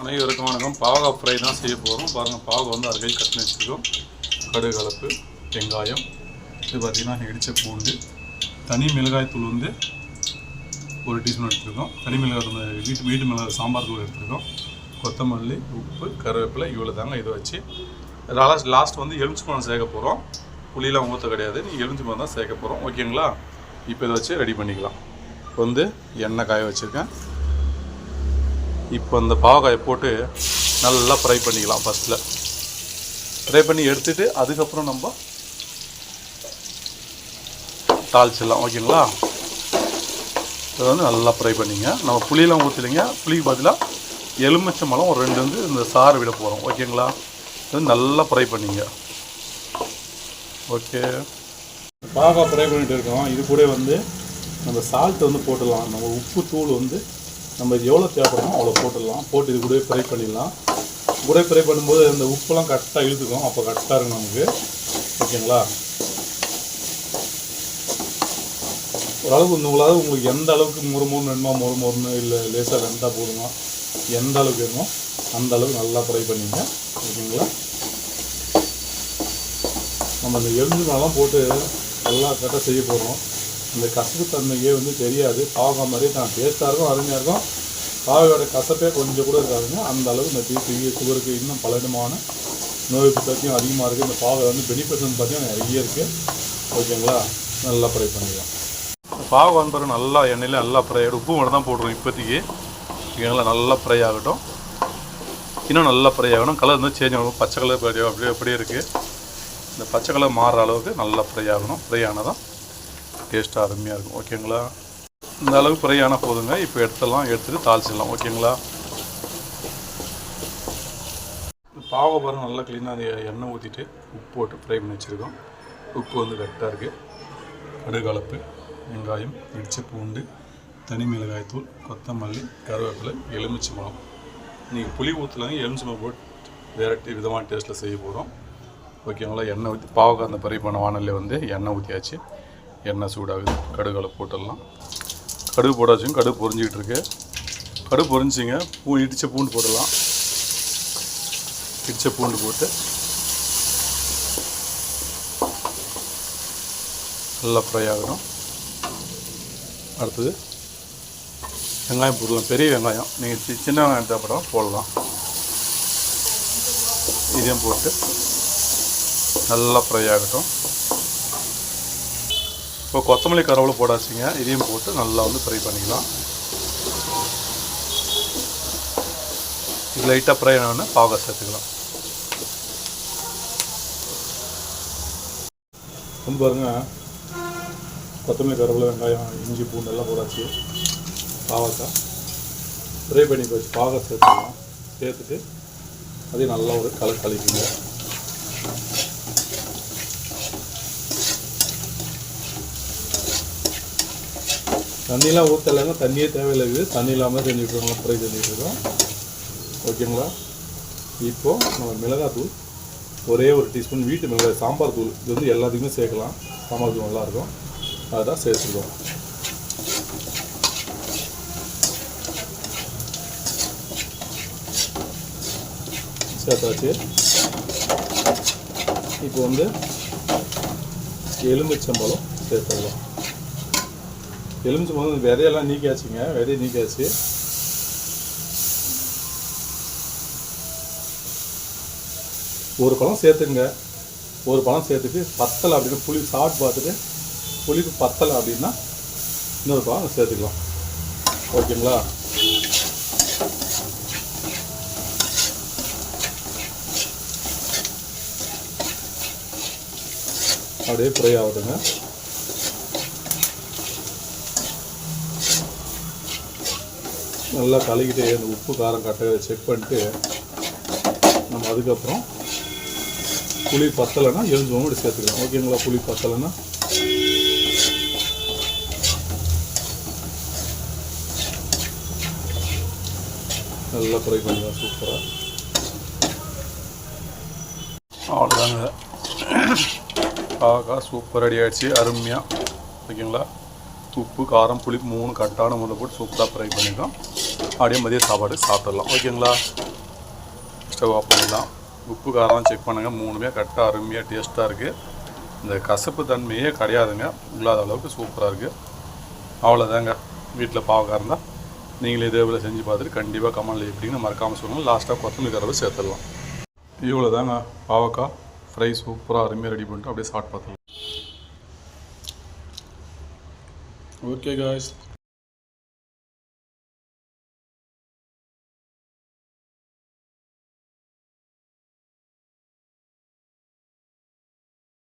அனைவருக்கும் வணக்கம். பாவக்காய் ஃப்ரை தான் செய்ய போகிறோம் பாருங்கள் பாவக்காய் வந்து அரை கை கட்டினு வச்சுருக்கோம். கடுகு கலப்பு வெங்காயம். இது பார்த்திங்கன்னா இடித்த பூண்டு. தனி மிளகாய் தூள் வந்து ஒரு டீஸ்பூன் எடுத்துருக்கோம். தனி மிளகாய் தூள் வீட்டு வீட்டு மிளகாய் சாம்பார் தூள் எடுத்துருக்கோம். கொத்தமல்லி உப்பு கருவேப்பிலை இவ்வளோ தாங்க இதை வச்சு. லாஸ்ட் லாஸ்ட் வந்து எலுமிச்சி பழம் சேர்க்க போகிறோம் புளியெலாம் ஊற்ற கிடையாது. நீ எலுமிச்சி பழம் தான் சேர்க்க போகிறோம் ஓகேங்களா இப்போ இதை வச்சு ரெடி பண்ணிக்கலாம். இப்போ வந்து எண்ணெய் காய வச்சுருக்கேன். இப்போ அந்த பாவக்காயை போட்டு நல்லா ஃப்ரை பண்ணிக்கலாம் ஃபஸ்ட்டில் ஃப்ரை பண்ணி எடுத்துகிட்டு அதுக்கப்புறம் நம்ம தாளிச்சிடலாம் ஓகேங்களா? இதை வந்து நல்லா ஃப்ரை பண்ணிங்க. நம்ம புளியெல்லாம் ஊற்றலைங்க புளிக்கு பதிலாக எலுமிச்சம்பழம் ஒரு ரெண்டு வந்து இந்த சாறு விட போகிறோம் ஓகேங்களா? இது வந்து நல்லா ஃப்ரை பண்ணிங்க. ஓகே. பாகா ஃப்ரை பண்ணிகிட்டு இருக்கோம். இது கூட வந்து நம்ம சால்ட் வந்து போட்டுடலாம். நம்ம உப்பு தூள் வந்து நம்ம இது எவ்வளோ தேவைப்படுமோ அவ்வளோ போட்டுடலாம். போட்டு இது கூட ஃப்ரை பண்ணிடலாம். கூட ஃப்ரை பண்ணும்போது இந்த உப்புலாம் கரெக்டாக இழுத்துக்கும். அப்போ கரெக்டாக இருக்கும் நமக்கு. ஓகேங்களா? ஓரளவுக்கு உங்களாவது உங்களுக்கு எந்த அளவுக்கு முறுமுறுன்னு வேணுமா முறுமுறுன்னு இல்லை லேசாக வெந்தால் போதுமா எந்த அளவுக்கு வேணுமோ அந்த அளவுக்கு நல்லா ஃப்ரை பண்ணிங்க ஓகேங்களா? நம்ம அந்த எலும்புலாம் போட்டு நல்லா கரெக்டாக செய்ய போகிறோம் அந்த கசப்பு தன்மையே வந்து தெரியாது. பாவக்காய் மாதிரி தான். டேஸ்ட்டாக இருக்கும் அருமையாக இருக்கும். பாவையோட கசப்பே கொஞ்சம் கூட இருக்காதுங்க. அந்த அளவுக்கு இந்த பிபி சுகருக்கு இன்னும் பலவிதமான நோய் பற்றியும் அதிகமாக இருக்குது இந்த பாவை வந்து பெனிஃபிட்ஸ் வந்து பார்த்தீங்கன்னா நிறைய இருக்குது ஓகேங்களா? நல்லா ஃப்ரை பண்ணிக்கலாம். பாவக்காய் வந்து நல்லா எண்ணெயில் நல்லா ஃப்ரை ஆகிடும். உப்பு மட்டும் தான் போடுறோம் இப்போதைக்கு. ஓகேங்களா? நல்லா ஃப்ரை ஆகட்டும். இன்னும் நல்லா ஃப்ரை ஆகணும். கலர் வந்து சேஞ்ச் ஆகணும். பச்சை கலர் அப்படியே அப்படியே இருக்குது இந்த பச்சை கலர் மாறுற அளவுக்கு நல்லா ஃப்ரை ஆகணும். ஃப்ரை ஆனதான் டேஸ்ட்டாக அருமையாக இருக்கும். ஓகேங்களா இந்த அளவுக்கு ஃப்ரை ஆனால் போதுங்க. இப்போ எடுத்துடலாம். எடுத்துகிட்டு தாளிச்சிடலாம். ஓகேங்களா பாவை பாருங்க நல்லா க்ளீனாக எண்ணெய் ஊற்றிட்டு உப்பு போட்டு ஃப்ரை பண்ணி வச்சுருக்கோம். உப்பு வந்து கரெக்டாக இருக்குது கடுகலப்பு வெங்காயம் இடிச்ச பூண்டு தனி மிளகாய் தூள் கொத்தமல்லி கருவேப்பிலை எலுமிச்சை மரம் நீங்கள் புளி ஊற்றலாங்க எலுமிச்சை மரம் போட்டு வேறு விதமான டேஸ்ட்டில் செய்ய போகிறோம் ஓகேங்களா எண்ணெய் ஊற்றி பாவக்காய் அந்த பறி பண்ண வானலில் வந்து எண்ணெய் ஊற்றியாச்சு எண்ணெய் சூடாகுது. கடுகளை போட்டுடலாம். கடுகு போட்டாச்சும் கடுகு பொரிஞ்சிக்கிட்டு இருக்கு கடுகு பொரிஞ்சிங்க பூ இடித்த பூண்டு போடலாம் இடித்த பூண்டு போட்டு. நல்லா ஃப்ரை ஆகணும். அடுத்தது வெங்காயம் போடலாம் பெரிய வெங்காயம். நீங்கள் சி- சின்ன வெங்காயம் தேவைப்படம் போடலாம். இதையும் போட்டு நல்லா ஃப்ரை ஆகட்டும். இப்போ கொத்தமல்லி கருவேல போடாச்சிங்க இதையும் போட்டு நல்லா வந்து ஃப்ரை பண்ணிக்கலாம். இது லைட்டாக ஃப்ரை ஆனோடனே பாவக்காய் சேர்த்துக்கலாம். வந்து பாருங்க. கொத்தமல்லி கருவில் வெங்காயம் இஞ்சி பூண்டு எல்லாம் போடாச்சு. பாவக்காய் ஃப்ரை பண்ணி போச்சு பாவக்காய் சேர்த்துக்கலாம். சேர்த்துட்டு அதையும் நல்லா ஒரு கலர் கழிக்குங்க தண்ணிலாம் ஊற்றலைங்க தண்ணியே தேவையில்லை. இது தண்ணி இல்லாமல் செஞ்சுட்ருக்கோம் ஃப்ரை ஓகேங்களா? இப்போது நம்ம மிளகாத்தூள் ஒரே ஒரு டீஸ்பூன் வீட்டு மிளகாய் சாம்பார் தூள். இது வந்து எல்லாத்துக்குமே சேர்க்கலாம். சாம்பார் தூள் நல்லாயிருக்கும். அதுதான் சேர்த்துருக்கோம். சேர்த்தாச்சு. இப்போ வந்து எலுமிச்சம்பழம் சேர்த்துடலாம். எலுமிச்சம்பழம் விதையெல்லாம் நீக்கியாச்சுங்க விதையை நீக்கியாச்சு. ஒரு பழம் சேர்த்துங்க. ஒரு பழம் சேர்த்துட்டு பத்தலை அப்படின்னு புளி சாப்பிட்டு பார்த்துட்டு புளிப்பு பத்தலை அப்படின்னா இன்னொரு பழம் சேர்த்துக்கலாம். ஓகேங்களா? அப்படியே ஃப்ரை ஆகுதுங்க நல்லா கலக்கிட்டு அந்த உப்பு காரம் கட்டையை செக் பண்ணிட்டு நம்ம அதுக்கப்புறம் புளி பத்தலைன்னா எலும்பு கூட சேர்த்துக்கலாம். ஓகேங்களா புளி பத்தலைன்னா? நல்லா ஃப்ரை பண்ணிக்கலாம். சூப்பராக அவ்வளோதாங்க ஆகா சூப்பர் ரெடி ஆகிடுச்சு அருமையாக ஓகேங்களா உப்பு காரம் புளிப்பு மூணு கட்டான முதல் போட்டு சூப்பராக ஃப்ரை பண்ணிட்டோம் அப்படியே மதிய சாப்பாடு சாப்பிடலாம். ஓகேங்களா? ஸ்டவ் ஆஃப் பண்ணிடலாம். உப்பு காரம் செக் பண்ணுங்கள் மூணுமே கரெக்டாக அருமையாக டேஸ்ட்டாக இருக்குது இந்த கசப்பு தன்மையே கிடையாதுங்க. இல்லாத அளவுக்கு சூப்பராக இருக்குது அவ்வளோதாங்க வீட்டில் பாவக்காய் இருந்தால் நீங்களே இதே போல் செஞ்சு பார்த்துட்டு கண்டிப்பாக கமலில் எப்படின்னு மறக்காமல் சொல்லுங்கள் லாஸ்ட்டாக கொத்தமல்லி கரவை சேர்த்துடலாம். இவ்வளோ தாங்க பாவக்காய் ஃப்ரை சூப்பராக அருமையாக ரெடி பண்ணிட்டு அப்படியே சாப்பிட்டு பார்த்துக்கலாம் okay guys.